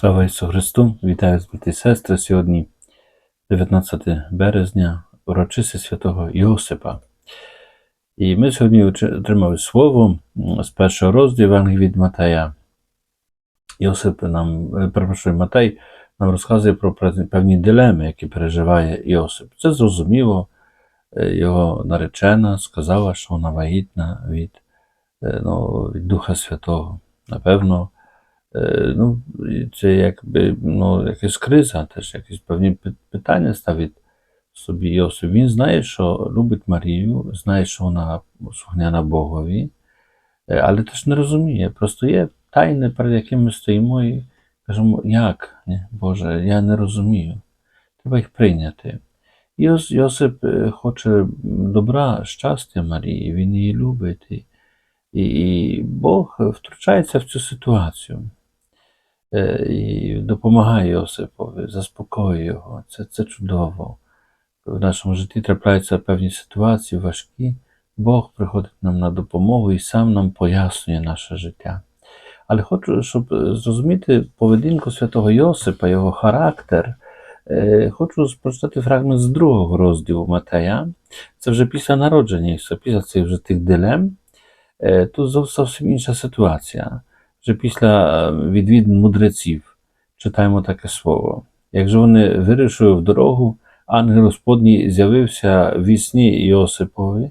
Слава Ісусу Христу! Вітаю з і сестри. Сьогодні 19 березня, урочисте святого Йосипа. І ми сьогодні отримали слово з першого розділу Євангелії від Матея. Йосип нам, е, перепрошую, Матей нам розказує про певні дилеми, які переживає Йосип. Це зрозуміло. Е, Його наречена сказала, що вона вагітна від, е, ну, від Духа Святого. Напевно, Ну, це якби ну, якась криза, теж якісь певні питання ставить собі Йосип. Він знає, що любить Марію, знає, що вона слухняна Богові, е, але теж не розуміє. Просто є тайни, перед якими ми стоїмо і кажемо, як? Боже, я не розумію. Треба їх прийняти. Йосип е, хоче добра, щастя Марії, він її любить. І, Бог втручається в цю ситуацію е, і допомагає Йосипові, заспокоює його. Це, це чудово. В нашому житті трапляються певні ситуації важкі. Бог приходить нам на допомогу і сам нам пояснює наше життя. Але хочу, щоб е, зрозуміти поведінку святого Йосипа, його характер, е, хочу прочитати фрагмент з другого розділу Матея. Це вже після народження Ісуса, після цих вже тих дилем. Е, Тут зовсім інша ситуація. Вже після е, відвідин мудреців читаємо таке слово. Як же вони вирішили в дорогу, ангел Господній з'явився в сні Йосипові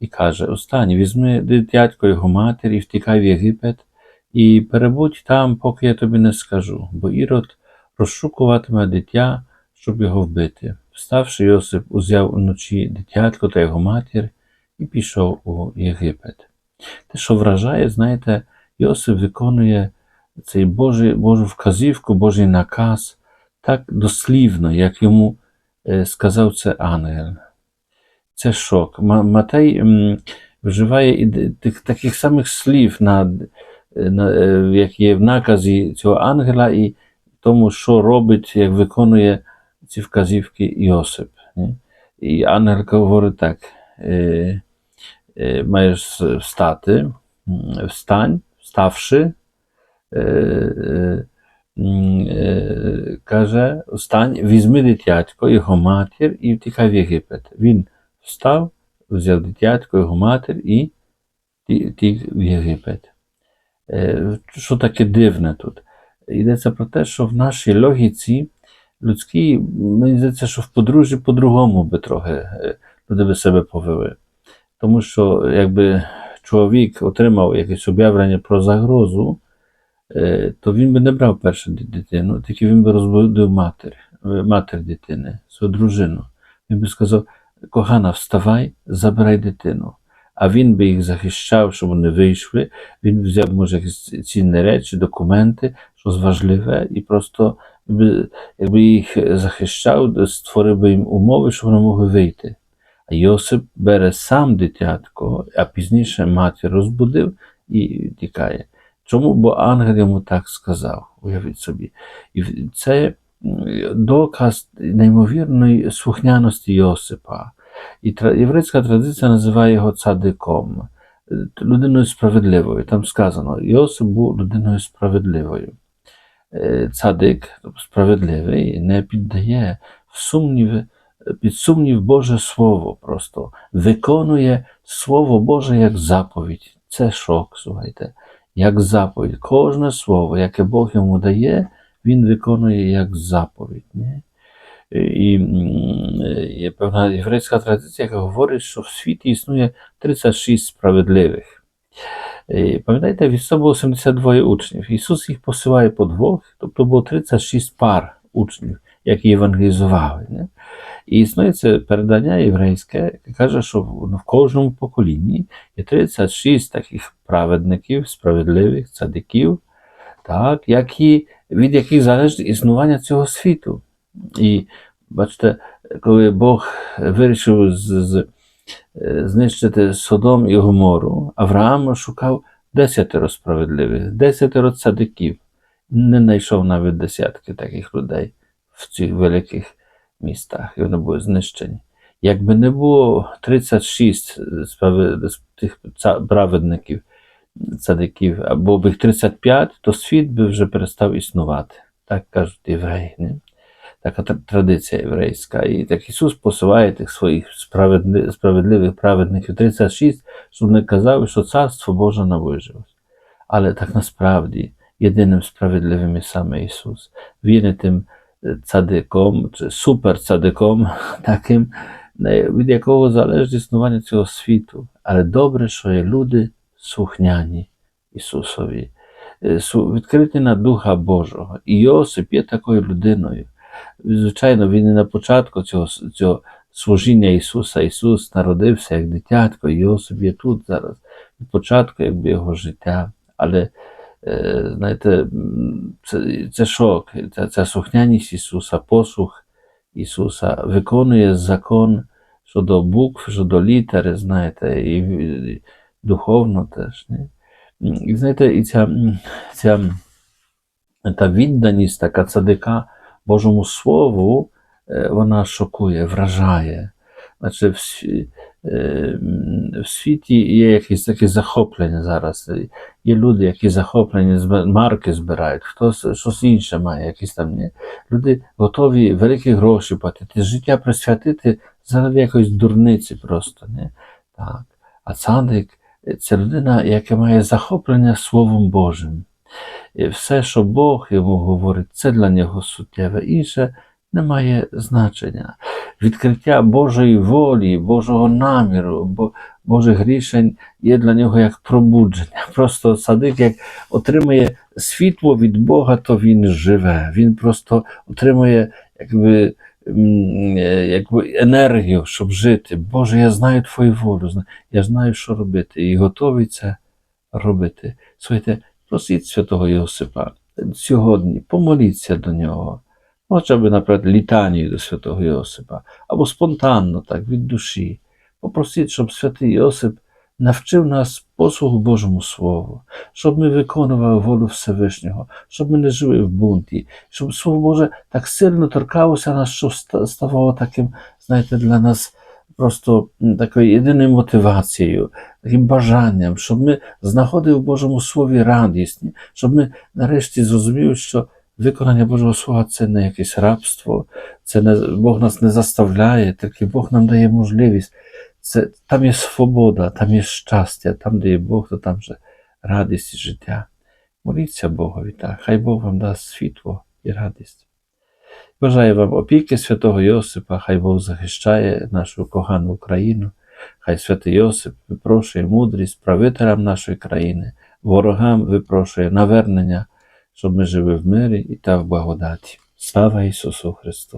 і каже: Останній, візьми дитятко його матір і втікай в Єгипет, і перебудь там, поки я тобі не скажу, бо Ірод розшукуватиме дитя, щоб його вбити. Вставши, Йосип узяв уночі дитятко та його матір і пішов у Єгипет. Те, що вражає, знаєте, Йосип виконує цей Божий, Божу вказівку, Божий наказ так дослівно, як йому сказав це ангел. Це шок. Ма- Матей вживає таких самих слів, на, на, як є в наказі цього ангела, і тому, що робить, як виконує ці вказівки Йосип. І ангел говорить так: маєш встати, встань, е, каже, встань, візьми дитятко, його матір і втікай в Єгипет. Він встав, взяв дитятко, його матір і ті- втік в Єгипет. Що таке дивне тут? Йдеться про те, що в нашій логіці людській, мені здається, що в подружжі по-другому би трохи себе повели. Тому що якби чоловік отримав якесь об'явлення про загрозу, е, то він би не брав першу дитину, тільки він би розбудив матір, е, матір дитини, свою дружину. Він би сказав: кохана, вставай, забирай дитину. А він би їх захищав, щоб вони вийшли. Він взяв, може, якісь цінні речі, документи, щось важливе, і просто якби їх захищав, створив би їм умови, щоб вони могли вийти. Йосип бере сам дитятко, а пізніше матір розбудив і тікає. Чому? Бо ангел йому так сказав, уявіть собі. І це доказ неймовірної слухняності Йосипа. І єврейська традиція називає його цадиком, е, людиною справедливою. Там сказано, Йосип був людиною справедливою. Е, Цадик, тобто справедливий, не піддає в сумнів, під сумнів Боже Слово просто виконує Слово Боже як заповідь. Це шок, слухайте, як заповідь. Кожне слово, яке Бог йому дає, він виконує як заповідь. Ні? І є певна єврейська традиція, яка говорить, що в світі існує 36 справедливих. І Пам'ятаєте, в Ісуса було 72 учнів. Ісус їх посилає по двох, тобто було 36 пар учнів, які євангелізували. Не? І існує це передання єврейське, яке каже, що в в кожному поколінні є 36 таких праведників, справедливих, цадиків, так, які, від яких залежить існування цього світу. І бачите, коли Бог вирішив з, з, е, знищити Содом і Гомору, Авраам шукав десятеро справедливих, десятеро цадиків. Не знайшов навіть десятки таких людей в цих великих містах, і вони були знищені. Якби не було 36 справед... тих праведників, цадиків, або б їх 35, то світ би вже перестав існувати. так кажуть євреї. Не? Така традиція єврейська. І так Ісус посилає тих своїх справедли- справедливих праведників 36, щоб не казали, що царство Боже наближилось. Але так насправді єдиним справедливим є саме Ісус. Він є тим цадиком чи суперцадиком, таким, е, від якого залежить існування цього світу. Але добре, що є люди слухняні Ісусові, відкриті на Духа Божого. І Йосип є такою людиною. Звичайно, він і на початку цього, цього служіння Ісуса. Ісус народився як дитятко, Йосип є тут зараз, від початку якби його життя. Але знаєте, це, це шок, ця, ця слухняність Ісуса, послух Ісуса виконує закон щодо букв, щодо літери, знаєте, і, і духовно теж. Не? І знаєте, і ця, ця та відданість, така цадика Божому Слову, е, вона шокує, вражає. Значить, в, е, в світі є якісь такі захоплення зараз. Є люди, які захоплені марки збирають, хтось щось інше має, якісь там ні. Люди готові великі гроші платити, життя присвятити заради якоїсь дурниці просто. Не? Так. А цадик це людина, яка має захоплення Словом Божим. І все, що Бог йому говорить, це для нього суттєве. Інше не має значення. Відкриття Божої волі, Божого наміру, Бо- Божих рішень є для нього як пробудження. Просто садик, як отримує світло від Бога, то він живе. Він просто отримує якби, е, якби енергію, щоб жити. Боже, я знаю Твою волю, я знаю, що робити, і готовий це робити. Слухайте, просіть святого Йосипа сьогодні, помоліться до нього. Б, наприклад, літанію до святого Йосипа, або спонтанно, так, від душі. Попросіть, щоб святий Йосип навчив нас послугу Божому Слову, щоб ми виконували волю Всевишнього, щоб ми не жили в бунті, щоб Слово Боже так сильно торкалося нас, що ставало таким, знаєте, для нас просто такою єдиною мотивацією, таким бажанням, щоб ми знаходили в Божому Слові радість, щоб ми нарешті зрозуміли, що виконання Божого Слова це не якесь рабство, це не, Бог нас не заставляє, тільки Бог нам дає можливість. Це, там є свобода, там є щастя, там, де є Бог, то там же радість і життя. Моліться Богові, так, хай Бог вам дасть світло і радість. Бажаю вам опіки святого Йосипа, хай Бог захищає нашу кохану Україну, хай святий Йосип випрошує мудрість правителям нашої країни, ворогам випрошує навернення, щоб ми жили в мирі і та в благодаті. Слава Ісусу Христу!